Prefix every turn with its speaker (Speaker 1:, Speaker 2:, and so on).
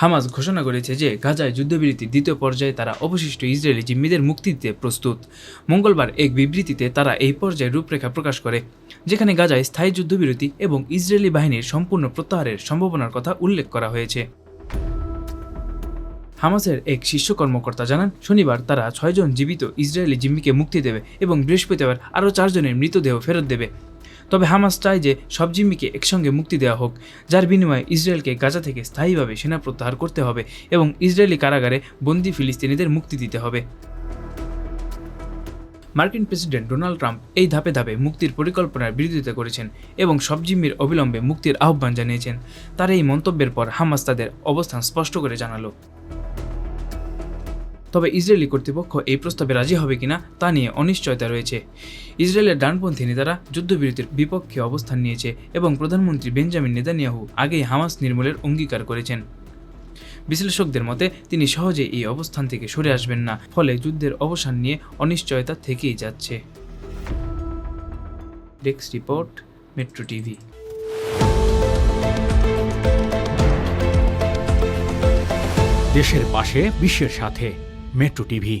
Speaker 1: Hamas ঘোষণা করেছে যে গাজায় যুদ্ধবিরতির দ্বিতীয় পর্যায়ে তারা অবশিষ্ট ইসরায়েলি জিম্মিদের মুক্তি দিতে প্রস্তুত। মঙ্গলবার এক বিবৃতিতে তারা এই পর্যায়ে রূপরেখা প্রকাশ করে, যেখানে গাজায় স্থায়ী যুদ্ধবিরতি এবং ইসরায়েলি বাহিনীর সম্পূর্ণ প্রত্যাহারের সম্ভাবনার কথা উল্লেখ করা হয়েছে। হামাসের এক শীর্ষ কর্মকর্তা জানান, শনিবার তারা ছয়জন জীবিত ইসরায়েলি জিম্মিকে মুক্তি দেবে এবং বৃহস্পতিবার আরও চারজনের মৃতদেহ ফেরত দেবে। তবে হামাস চায় যে সব জিম্মিকে একসঙ্গে মুক্তি দেওয়া হোক, যার বিনিময়ে ইসরায়েলকে গাজা থেকে স্থায়ীভাবে সেনা প্রত্যাহার করতে হবে এবং ইসরায়েলি কারাগারে বন্দি ফিলিস্তিনিদের মুক্তি দিতে হবে। মার্কিন প্রেসিডেন্ট ডোনাল্ড ট্রাম্প এই ধাপে ধাপে মুক্তির পরিকল্পনার বিরোধিতা করেছেন এবং সব জিম্মির অবিলম্বে মুক্তির আহ্বান জানিয়েছেন। তার এই মন্তব্যের পর হামাস তাদের অবস্থান স্পষ্ট করে জানালো। তবে ইসরায়েলি কর্তৃপক্ষ এই প্রস্তাবে রাজি হবে কিনা তা নিয়ে অনিশ্চয়তা রয়েছে। ইসরায়েলের ডানপন্থী নেতারা যুদ্ধবিরতির বিপক্ষে অবস্থান নিয়েছে এবং প্রধানমন্ত্রী বেঞ্জামিন নেতানিয়াহু আগেই হামাস নির্মূলের অঙ্গীকার করেছেন। বিশ্লেষকদের মতে, তিনি সহজে এই অবস্থান থেকে সরে আসবেন না, ফলে যুদ্ধের অবসান নিয়ে অনিশ্চয়তা থেকেই যাচ্ছে। Desk report, Metro TV.
Speaker 2: দেশের পাশে, বিশ্বের সাথে। Metro TV.